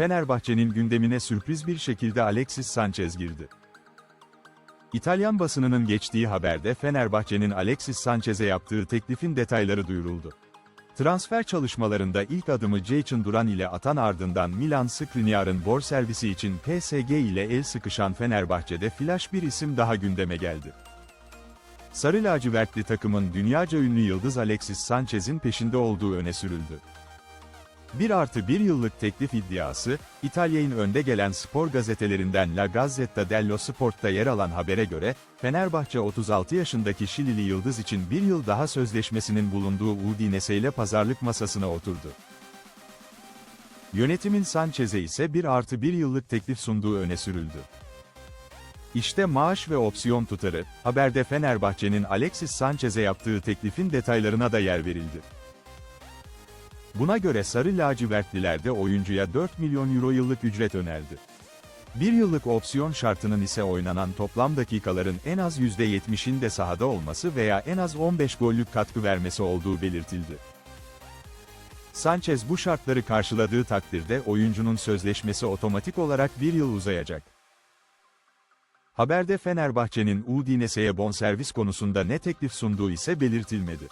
Fenerbahçe'nin gündemine sürpriz bir şekilde Alexis Sanchez girdi. İtalyan basınının geçtiği haberde Fenerbahçe'nin Alexis Sanchez'e yaptığı teklifin detayları duyuruldu. Transfer çalışmalarında ilk adımı Jaycın Duran ile atan ardından Milan Skriniar'ın bonservisi için PSG ile el sıkışan Fenerbahçe'de flash bir isim daha gündeme geldi. Sarı lacivertli takımın dünyaca ünlü yıldız Alexis Sanchez'in peşinde olduğu öne sürüldü. 1 artı 1 yıllık teklif iddiası, İtalya'nın önde gelen spor gazetelerinden La Gazzetta dello Sport'ta yer alan habere göre, Fenerbahçe 36 yaşındaki Şilili Yıldız için bir yıl daha sözleşmesinin bulunduğu Udinese ile pazarlık masasına oturdu. Yönetimin Sanchez'e ise 1 artı 1 yıllık teklif sunduğu öne sürüldü. İşte maaş ve opsiyon tutarı, haberde Fenerbahçe'nin Alexis Sanchez'e yaptığı teklifin detaylarına da yer verildi. Buna göre Sarı Lacivertliler de oyuncuya 4 milyon euro yıllık ücret önerdi. Bir yıllık opsiyon şartının ise oynanan toplam dakikaların en az %70'inde sahada olması veya en az 15 gollük katkı vermesi olduğu belirtildi. Sanchez bu şartları karşıladığı takdirde oyuncunun sözleşmesi otomatik olarak bir yıl uzayacak. Haberde Fenerbahçe'nin Udinese'ye bonservis konusunda ne teklif sunduğu ise belirtilmedi.